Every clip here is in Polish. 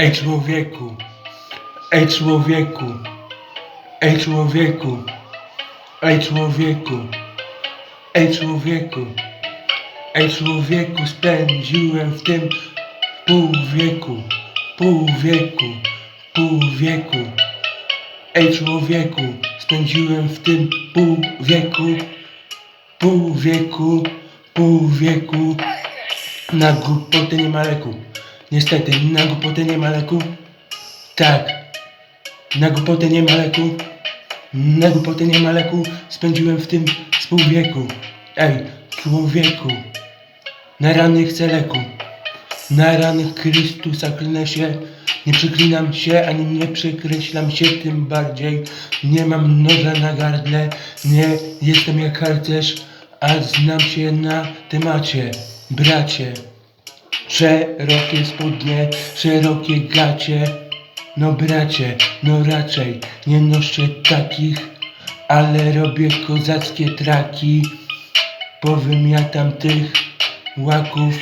Ej człowieku, ej człowieku, ej człowieku, ej człowieku, ej człowieku, ej człowieku, spędziłem w tym pół wieku, pół wieku, pół wieku. Ej człowieku, spędziłem w tym pół wieku, pół wieku, pół wieku. Na głupotę nie ma leku. Niestety, na głupotę nie ma leku. Tak. Na głupotę nie ma leku. Na głupotę nie ma leku. Spędziłem w tym z pół wieku. Ej, człowieku. Na rany chcę leku. Na rany Chrystusa klnę się. Nie przyklinam się, ani nie przekreślam się, tym bardziej nie mam noża na gardle. Nie jestem jak harcerz, a znam się na temacie, bracie. Szerokie spodnie, szerokie gacie. No bracie, no raczej nie noszę takich, ale robię kozackie traki. Powymiatam tych łaków,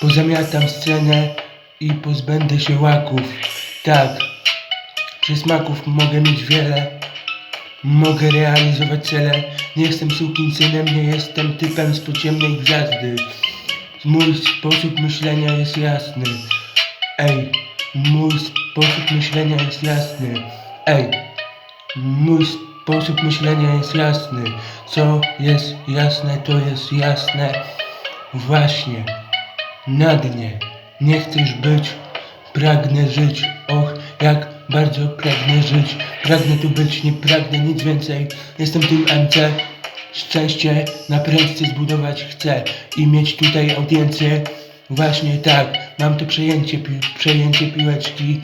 pozamiatam scenę i pozbędę się łaków. Tak, przysmaków mogę mieć wiele, mogę realizować cele. Nie jestem sukinsynem, nie jestem typem z podziemnej gwiazdy. Mój sposób myślenia jest jasny. Ej, mój sposób myślenia jest jasny. Ej, mój sposób myślenia jest jasny. Co jest jasne, to jest jasne. Właśnie, na dnie. Nie chcesz być, pragnę żyć. Och, jak bardzo pragnę żyć. Pragnę tu być, nie pragnę nic więcej. Jestem tym MC. Szczęście na prędce zbudować chcę i mieć tutaj audiencję. Właśnie tak, mam to przejęcie, pi- przejęcie piłeczki.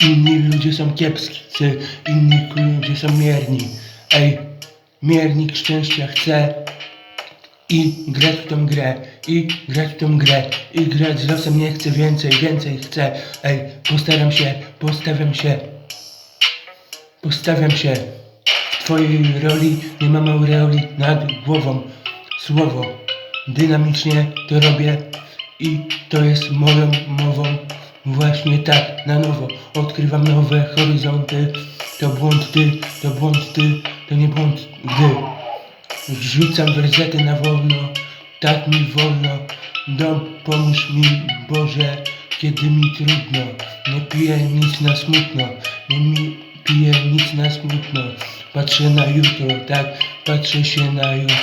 Inni ludzie są kiepscy, inni ludzie są mierni. Ej, miernik szczęścia chce i grać w tą grę, i grać w tą grę, i grać z losem nie chcę więcej, więcej chcę. Ej, postaram się, postawiam się, postawiam się. Twojej roli nie mam aureoli nad głową. Słowo, dynamicznie to robię i to jest moją mową. Właśnie tak, na nowo odkrywam nowe horyzonty. To błąd ty, to błąd ty, to nie błąd gdy. Rzucam wersety na wolno, tak mi wolno. Dom, pomóż mi, Boże, kiedy mi trudno. Nie piję nic na smutno, nie mi piję nic na smutno. Patrzę na jutro, tak, patrzę się na jutro.